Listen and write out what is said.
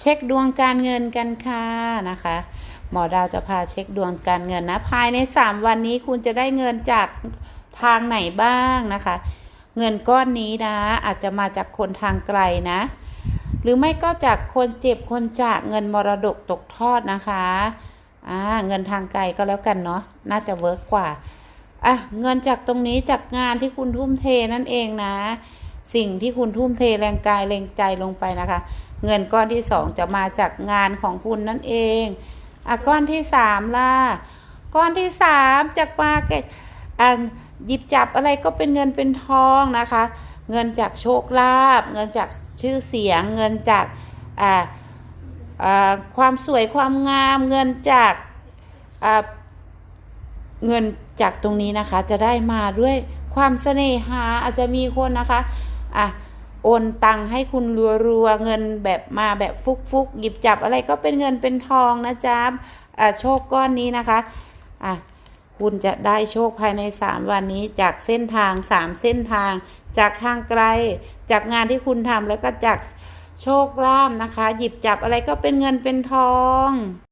เช็คดวงการเงินกันค่ะนะคะ หมอดาวจะพาเช็คดวงการเงินนะ ภายใน 3 วันนี้คุณจะได้เงินจากทางไหนบ้างนะคะ เงินก้อนนี้นะ อาจจะมาจากคนทางไกลนะ หรือไม่ก็จากคนเจ็บคนจากเงินมรดกตกทอดนะคะอ่าเงินทางไกลก็แล้วกันเนาะน่าจะเวิร์กกว่าอะเงินจากตรงนี้จากงานที่คุณทุ่มเทนั่นเองนะ สิ่งที่คุณทุ่มเทแรงกายแรงใจลงไปนะคะ เงินก้อนที่สองจะมาจากงานของคุณนั่นเองอะก้อนที่สามล่ะก้อนที่สามจากมาเก็ตอะหยิบจับอะไรก็เป็นเงินเป็นทองนะคะ เงินจากโชคลาภเงินจากชื่อเสียง เงินจากอ่าอ่าความสวยความงามเงินจากอ่าเงินจากตรงนี้นะคะ จะได้มาด้วยความเสน่หาอาจจะมีคนนะคะ อะโอนตังค์ให้คุณรัวๆเงินแบบมาแบบฟุกๆหยิบจับอะไรก็เป็นเงินเป็นทองนะจ๊ะอะโชคก้อนนี้นะคะอะคุณจะได้โชคภายใน 3 วันนี้จากเส้นทาง 3 เส้นทาง จากทางไกล จากงานที่คุณทำแล้วก็จากโชคลาภนะคะ หยิบจับอะไรก็เป็นเงินเป็นทอง